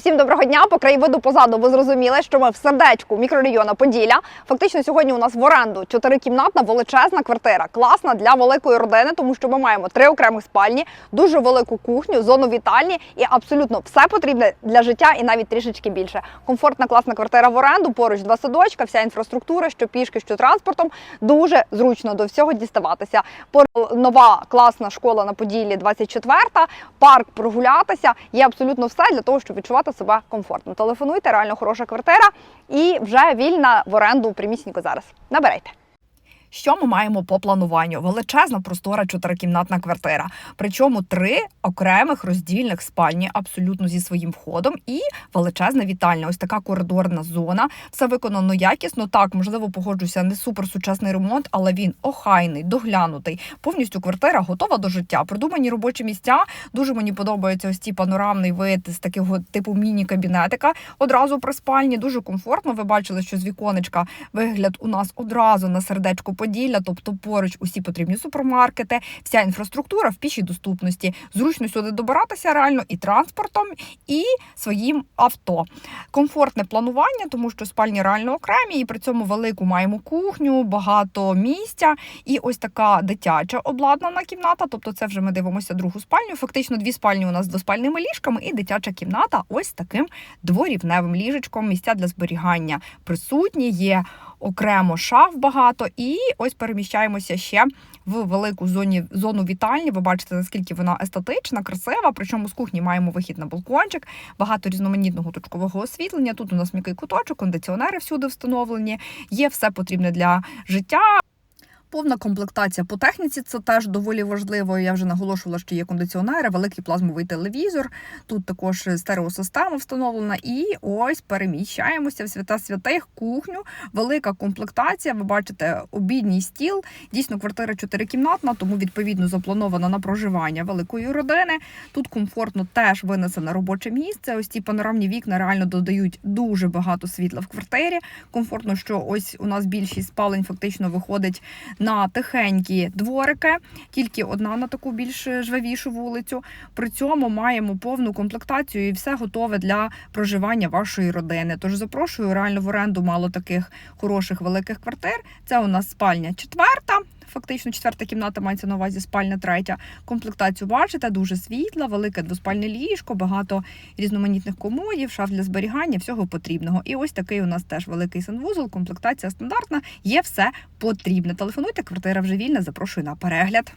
Всім доброго дня. По краєвиду позаду ви зрозуміли, що ми в сердечку мікрорайону Поділля. Фактично сьогодні у нас в оренду чотирикімнатна величезна квартира, класна для великої родини, тому що ми маємо три окремих спальні, дуже велику кухню, зону вітальні і абсолютно все потрібне для життя і навіть трішечки більше. Комфортна класна квартира в оренду, поруч два садочка, вся інфраструктура, що пішки, що транспортом. Дуже зручно до всього діставатися. Нова класна школа на Поділлі, 24-та, парк прогулятися. Є абсолютно все для того, щоб відчувати себе комфортно. Телефонуйте, реально хороша квартира і вже вільна в оренду примісненько зараз. Набирайте. Що ми маємо по плануванню? Величезна простора чотирикімнатна квартира. Причому три окремих роздільних спальні, абсолютно зі своїм входом, і величезна вітальня. Ось така коридорна зона. Все виконано якісно. Так, можливо, погоджуся, не суперсучасний ремонт, але він охайний, доглянутий. Повністю квартира готова до життя. Продумані робочі місця. Дуже мені подобається ось ці панорамний вид з такого типу міні-кабінетика. Одразу при спальні. Дуже комфортно. Ви бачили, що з віконечка вигляд у нас одразу на сердечку Поділля, тобто поруч усі потрібні супермаркети, вся інфраструктура в пішій доступності. Зручно сюди добиратися реально і транспортом, і своїм авто. Комфортне планування, тому що спальні реально окремі, і при цьому велику маємо кухню, багато місця. І ось така дитяча обладнана кімната. Тобто, це вже ми дивимося другу спальню. Фактично, дві спальні у нас з двоспальними ліжками, і дитяча кімната ось таким дворівневим ліжечком. Місця для зберігання присутні є окремо шаф багато, і ось переміщаємося ще в велику зоні зону вітальні. Ви бачите, наскільки вона естетична, красива. Причому з кухні маємо вихід на балкончик, багато різноманітного точкового освітлення. Тут у нас м'який куточок, кондиціонери всюди встановлені. Є все потрібне для життя. Повна комплектація по техніці це теж доволі важливо. Я вже наголошувала, що є кондиціонери, великий плазмовий телевізор. Тут також стереосистема встановлена. І ось переміщаємося в свята святих кухню. Велика комплектація. Ви бачите, обідній стіл. Дійсно, квартира чотирикімнатна, тому відповідно запланована на проживання великої родини. Тут комфортно теж винесене робоче місце. Ось ці панорамні вікна реально додають дуже багато світла в квартирі. Комфортно, що ось у нас більшість спалень фактично виходить на тихенькі дворики, тільки одна на таку більш жвавішу вулицю. При цьому маємо повну комплектацію і все готове для проживання вашої родини. Тож запрошую реально в оренду мало таких хороших великих квартир. Це у нас спальня четверта. Фактично, четверта кімната мається на увазі спальня третя. Комплектацію бачите, дуже світла, велике двоспальне ліжко, багато різноманітних комодів, шаф для зберігання, всього потрібного. І ось такий у нас теж великий санвузол, комплектація стандартна, є все потрібне. Телефонуйте, квартира вже вільна. Запрошую на перегляд.